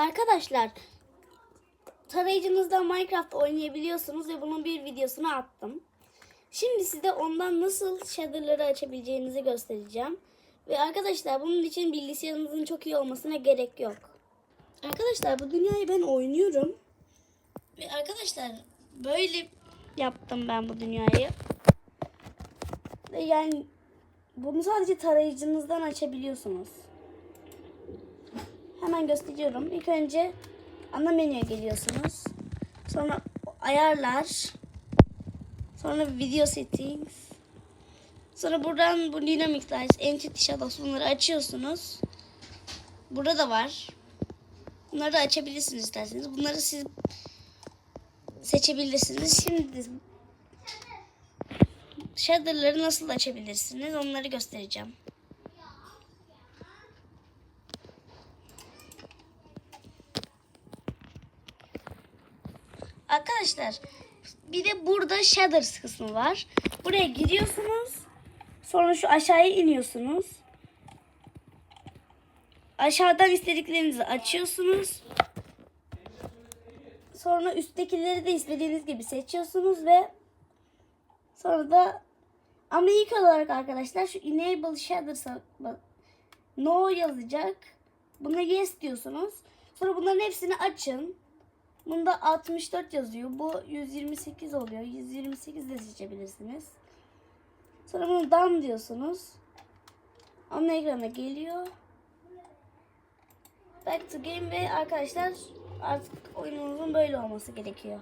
Arkadaşlar tarayıcınızda Minecraft oynayabiliyorsunuz ve bunun bir videosunu attım. Şimdi size ondan nasıl shader'ları açabileceğinizi göstereceğim. Ve arkadaşlar bunun için bilgisayarınızın çok iyi olmasına gerek yok. Arkadaşlar bu dünyayı ben oynuyorum. Ve arkadaşlar böyle yaptım ben bu dünyayı. Ve yani bunu sadece tarayıcınızdan açabiliyorsunuz. Hemen gösteriyorum. İlk önce ana menüye geliyorsunuz. Sonra ayarlar. Sonra video settings. Sonra buradan bu dynamic lights, entity shadows bunları açıyorsunuz. Burada da var. Bunları da açabilirsiniz isterseniz. Bunları siz seçebilirsiniz. Şimdi shader'ları nasıl açabilirsiniz onları göstereceğim. Arkadaşlar bir de burada shaders kısmı var. Buraya giriyorsunuz. Sonra şu aşağıya iniyorsunuz. Aşağıdan istediklerinizi açıyorsunuz. Sonra üsttekileri de istediğiniz gibi seçiyorsunuz ve sonra da ama ilk olarak arkadaşlar şu enable shaders'a no yazacak. Buna yes diyorsunuz. Sonra bunların hepsini açın. Bunda 64 yazıyor. Bu 128 oluyor. 128 de seçebilirsiniz. Sonra bunu done diyorsunuz. Ana ekrana geliyor. Back to game ve arkadaşlar artık oyununuzun böyle olması gerekiyor.